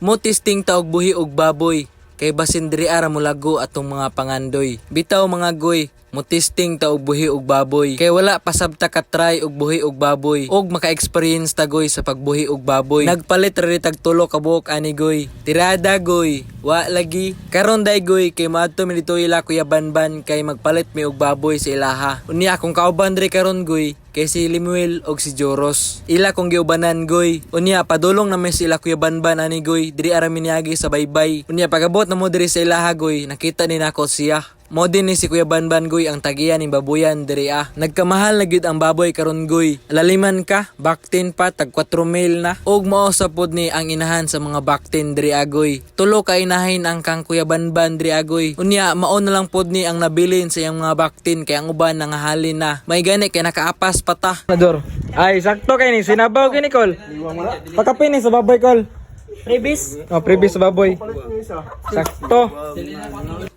Mo testing ta og buhi og baboy kay basin diri ara mulago atong mga pangandoy. Bitaw mga goy, mo testing ta og buhi og baboy kay wala pasabta ka try og buhi og baboy og maka-experience ta goy sa pagbuhi og baboy. Nagpalit ra tag tulo ka buok ani goy. Tirada goy, wa lagi. Karon day goy kay maadto mi dito ila kuya banban kay magpalit mi og baboy sa ilaha. Unya akong kauban diri karon goy kay si Limuel og si Joros. Ila kong giubanan goy. Unya padulong na may sila kuya banban ani goy diri ara sa baybay. Unya pagabot na mo diri sa ilaha goy nakita ni nako siya. Mo din ni si Kuya Banban goy ang tagiyan ni babuyan diri ah. Nagkamahal na ang baboy karon goy. Laliman ka, baktin pa tag 4 mil na. Og mao sa pod ni ang inahan sa mga baktin diri agoy. Tulo ka inahin ang kang Kuya Banban diri agoy. Unya mao na lang pod ni ang nabilin sa iyang mga baktin kay ang uban nangahalin na. May gani kay nakaapas pa ta. Nador. Ay sakto kay ni sinabaw kini kol. Pakapin ni sa baboy kol. Previs? Oh, previs baboy. Sakto.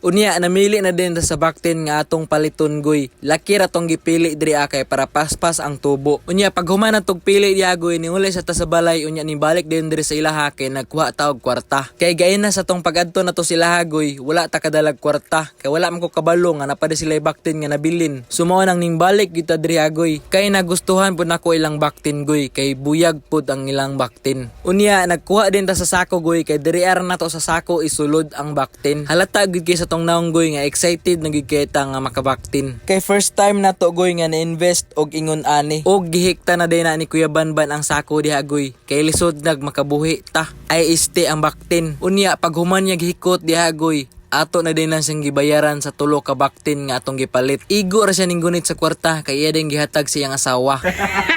Unya namili na din sa baktin nga atong paliton goy. Laki ra tong gipili diri akay para paspas ang tubo. Unya pag humana tog pili diya goy ni uli sa ta sa balay unya ni balik din diri sa ilaha kay nagkuha ta og kwarta. Kay gayon na sa tong pagadto na to sila goy, wala ta kadalag kwarta. Kay wala man ko kabalo nga napadi sila baktin nga nabilin. Sumo nang ning balik kita diri goy. Kay nagustuhan pud nako ilang baktin goy kay buyag pud ang ilang baktin. Unya nagkuha din ta sa sako goy kay diri ara na to sa sako isulod ang baktin. Halata gid kay sa tong naong goy nga excited na gid kay ta nga makabaktin. Kay first time na to goy nga na-invest og ingon ani. Og gihikta na din na ni Kuya Banban ang sako diha goy. Kay lisod nag makabuhi ta. Ay iste ang baktin. Unya pag human niya gihikot diha goy ato na din lang siyang gibayaran sa tulo ka baktin nga atong gipalit. Igo ra siya ning gunit sa kwarta kay iya din gihatag siyang asawa.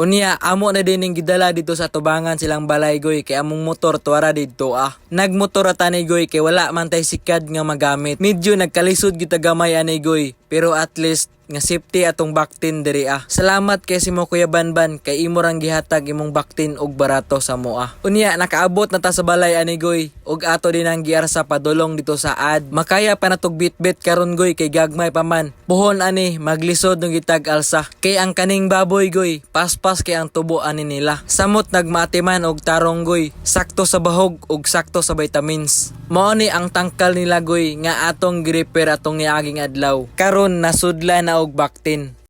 Unya, amo na din ning gidala dito sa tubangan silang balay goy kay among motor tuwara dito ah. Nagmotor atani goy kay wala man tay sikad nga magamit. Medyo nagkalisod kita gamay ani goy pero at least nga safety atong baktin diri ah. Salamat kay si mo Kuya Banban kay imo rang gihatag imong baktin og barato sa mo ah. Unya nakaabot na ta sa balay ani goy og ato din ang giar sa padulong dito sa ad. Makaya pa natog bitbit karon goy kay gagmay pa man. Buhon ani maglisod ng gitag alsa. Kay ang kaning baboy goy paspas kay ang tubo ani nila. Samot nagmatiman og tarong goy. Sakto sa bahog og sakto sa vitamins. Mao ni ang tangkal nila goy nga atong gi-repair atong niaging adlaw. Karon nasudla na og baktin.